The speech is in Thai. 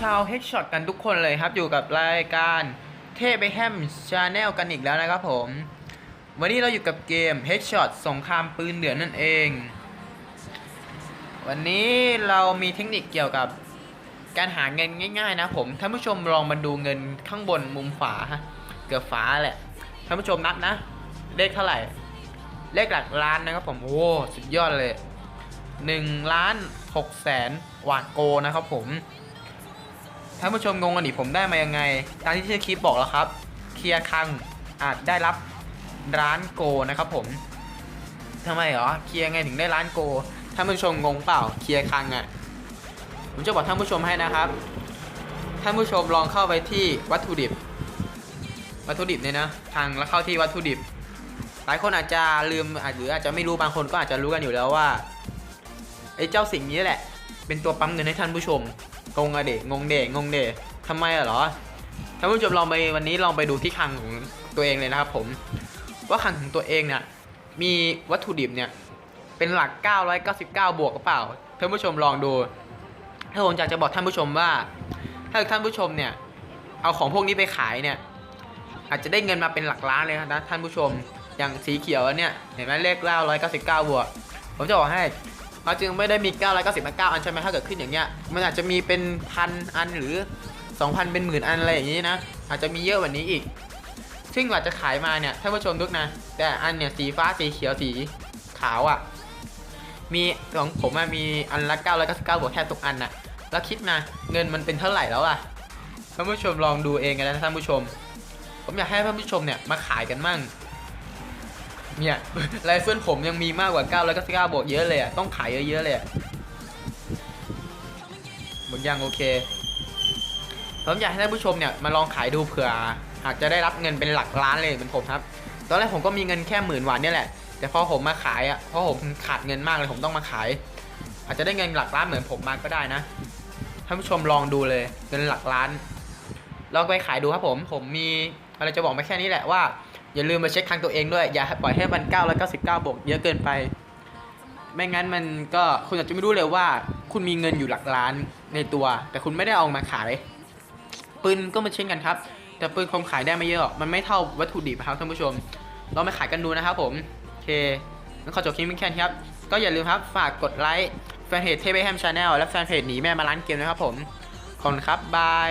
ชาวเฮดช็อตกันทุกคนเลยครับอยู่กับรายการเทพไปแฮมชาแนลกันอีกแล้วนะครับผม วันนี้เราอยู่กับเกม Headshot สงครามปืนเดือดนั่นเอง วันนี้เรามีเทคนิคเกี่ยวกับการหาเงินง่ายๆนะผมท่านผู้ชมลองมาดูเงินข้างบนมุมขวาฮะเกือบฝาแหละท่านผู้ชมนับนะ เลขเท่าไหร่ เลขหลักล้านนะครับผมโอ้สุดยอดเลย1ล้าน6แสนวาโกนะครับผม ท่านผู้ชมงงกันดิผมได้มายังไง ตามที่ชื่อคลิปบอกแล้วครับ เคลียร์คังอาจได้รับร้านโกนะครับผมทำไมเหรอ เคลียร์ไงถึงได้ร้านโก ท่านผู้ชมงงเปล่า เคลียร์คังอะ่ะ ผมจะบอกท่านผู้ชมให้นะครับ ท่านผู้ชมลองเข้าไปที่วัตถุดิบ วัตถุดิบเนี่ยนะ ทางแล้วเข้าที่วัตถุดิบ หลายคนอาจจะลืมอาจหรืออาจจะไม่รู้บางคนก็อาจจะรู้กันอยู่แล้วว่าไอ้เจ้าสิ่งนี้แหละ เป็นตัวปั๊มเงินให้ท่านผู้ชม งงอะเดะงงเดะงงเดะทำไมอะเหรอท่านผู้ชมลองไปวันนี้ลองไปดูที่คลังของตัวเองเลยนะครับผม ว่าคลังของตัวเองเนี่ยมีวัตถุดิบเนี่ยเป็นหลัก 999 บวกหรือเปล่าท่านผู้ชมลองดูถ้าผมอยากจะบอกท่านผู้ชมว่า ถ้าท่านผู้ชมเนี่ยเอาของพวกนี้ไปขายเนี่ยอาจจะได้เงินมาเป็นหลักล้านเลยนะท่านผู้ชมอย่างสีเขียวเนี่ยเห็นไหมเลข999บวกผมจะบอกให้ เราจึงไม่ได้มี999อันใช่ไหมถ้าเกิดขึ้นอย่างเงี้ยมันอาจจะมีเป็นพันอันหรือ 2,000 เป็นหมื่นอันอะไรอย่างนี้นะ อาจจะมีเยอะกว่านี้อีก ซึ่งกว่าจะขายมาเนี่ยท่านผู้ชมทุกนะ แต่อันเนี่ยสีฟ้าสีเขียวสีขาวอะ่ะมีของผมอะมีอันละ999บวกแทบทุกอันน่ะแล้วคิดมาเงินมันเป็นเท่าไหร่แล้วอะท่านผู้ชมลองดูเองกันนะท่านผู้ชม ผมอยากให้ท่านผู้ชมเนี่ยมาขายกันมั่ง เนี่ยไรเฟิลผมยังมีมากกว่า9 9 9บวกเยอะเลยอะ ต้องขายเยอะๆเลยอะหมดยังโอเคผมอยากให้ท่านผู้ชมเนี่ยมาลองขายดูเผื่ออาจจะได้รับเงินเป็นหลักล้านเลยเหมือนผมครับ ตอนแรกผมก็มีเงินแค่หมื่นวานเนี่ยแหละ แต่พอผมมาขายอะเพราะผมขาดเงินมากเลยผมต้องมาขาย อาจจะได้เงินหลักล้านเหมือนผมมาก็ได้นะท่านผู้ชมลองดูเลยเงินหลักล้านลองไปขายดูครับผมผมมีอะไรจะบอกมาแค่นี้แหละว่า อย่าลืมมาเช็คครั้งตัวเองด้วย อย่าปล่อยให้มัน999บวกเยอะเกินไป ไม่งั้นมันก็คุณอาจจะไม่รู้เลยว่า คุณมีเงินอยู่หลักล้านในตัว แต่คุณไม่ได้เอามาขาย ปืนก็มาเช่นกันครับ แต่ปืนคงขายได้ไม่เยอะ มันไม่เท่าวัตถุดิบครับท่านผู้ชมลองไปขายกันดูนะครับผม โอเคงั้นขอจบคลิปเพียงแค่นี้ครับ ก็อย่าลืมครับฝากกดไลค์แฟนเพจเทเบแฮมชาแนลและแฟนเพจหนีแม่มาร้านเกมนะครับผม ขอบคุณครับบาย